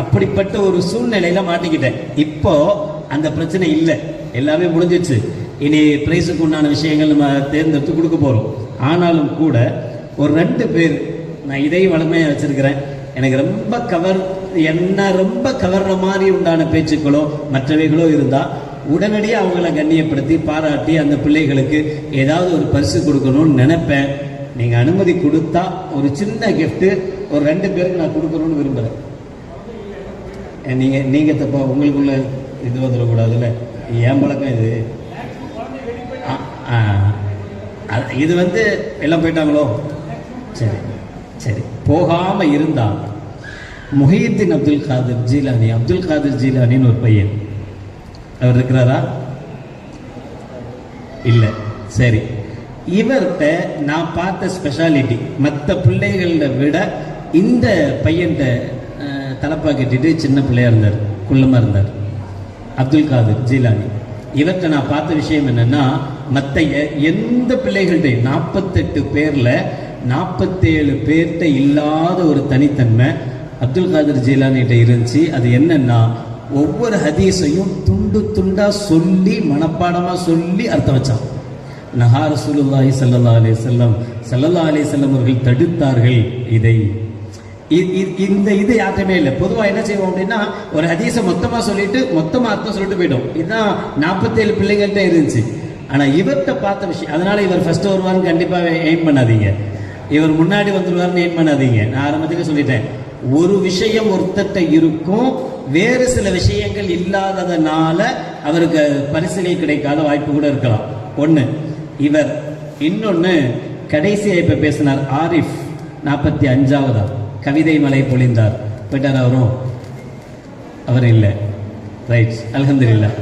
அப்படிப்பட்ட ஒரு சூழ்நிலையில மாட்டிக்கிட்டேன். இப்போ அந்த பிரச்சனை இல்லை. எல்லாமே முடிஞ்சிச்சு இனி பிரைஸுக்கு உண்டான விஷயங்கள் நம்ம தேர்ந்தெடுத்து கொடுக்க போகிறோம் ஆனாலும் கூட ஒரு ரெண்டு பேர் நான் இதையும் வளமையாக வச்சிருக்கிறேன். எனக்கு ரொம்ப கவர் என்ன ரொம்ப கவர்ற மாதிரி உண்டான பேச்சுக்களோ மற்றவைகளோ இருந்தால் உடனடியாக அவங்கள கண்ணியப்படுத்தி பாராட்டி அந்த பிள்ளைகளுக்கு ஏதாவது ஒரு பரிசு கொடுக்கணும்னு நினைப்பேன். நீங்கள் அனுமதி கொடுத்தா ஒரு சின்ன கிஃப்ட்டு ஒரு ரெண்டு பேருக்கு நான் கொடுக்கணும்னு விரும்புறேன். நீங்கள் நீங்கள் தப்பா உங்களுக்குள்ள இது வந்துடக்கூடாதுல்ல? ஏன் பழக்கம் இது? ஆ, ஆ. இது வந்து எல்லாம் போயிட்டாங்களோ? சரி சரி. போகாமல் இருந்தால் முஹீத்தின் அப்துல் காதிர் ஜீலானி அப்துல் காதிர் ஜீலானின்னு ஒரு பையன். அவர் இருக்கிறாரா? இல்லை. சரி. இவர்கிட்ட நான் பார்த்த ஸ்பெஷாலிட்டி மற்ற பிள்ளைகளை விட இந்த பையன்கிட்ட தலப்பா கட்டிட்டு சின்ன பிள்ளையா இருந்தார் குள்ளமா இருந்தார். அப்துல் காதர் ஜீலானி. இவர்கிட்ட நான் பார்த்த விஷயம் என்னன்னா மற்ற எந்த பிள்ளைகள்கிட்டையும் நாற்பத்தெட்டு பேர்ல நாற்பத்தேழு பேர்கிட்ட இல்லாத ஒரு தனித்தன்மை அப்துல் காதர் ஜீலானிகிட்ட இருந்துச்சு. அது என்னன்னா ஒவ்வொரு ஹதீஸையும் துண்டு துண்டா சொல்லி மனப்பாடமா சொல்லி அர்த்தம் வச்சான். நஹா சுல்லாஹி சல்லா அலைஹி செல்லம் சல்லல்லா அலைஹி செல்லம் அவர்கள் தடுத்தார்கள் இதை. இந்த இது யார்ட்டுமே இல்லை. பொதுவா என்ன செய்வோம் அப்படின்னா ஒரு ஹதீஸை மொத்தமா சொல்லிட்டு மொத்தமா அர்த்தம் சொல்லிட்டு போயிடும். இதுதான் நாற்பத்தேழு பிள்ளைங்கள்ட்ட இருந்துச்சு. ஆனா இவர்கிட்ட பார்த்த விஷயம் அதனால இவர் ஃபர்ஸ்ட் வருவார்னு கண்டிப்பாக எய்ம் பண்ணாதீங்க. இவர் முன்னாடி வந்துருவார்னு எய்ம் பண்ணாதீங்க. நான் ஆரம்பத்துக்கு சொல்லிட்டேன். ஒரு விஷயம் ஒருத்தட்ட இருக்கும் வேறு சில விஷயங்கள் இல்லாததுனால அவருக்கு பரிசீலனை கிடைக்காத வாய்ப்பு கூட இருக்கலாம். ஒன்று இவர் இன்னொன்று கடைசியாக இப்போ பேசினார் ஆரிஃப் நாற்பத்தி அஞ்சாவதா? கவிதை மலை பொழிந்தார். போயிட்டார் அவரும்? அவர் இல்லை. ரைட் அல்ஹம்துலில்லாஹ்.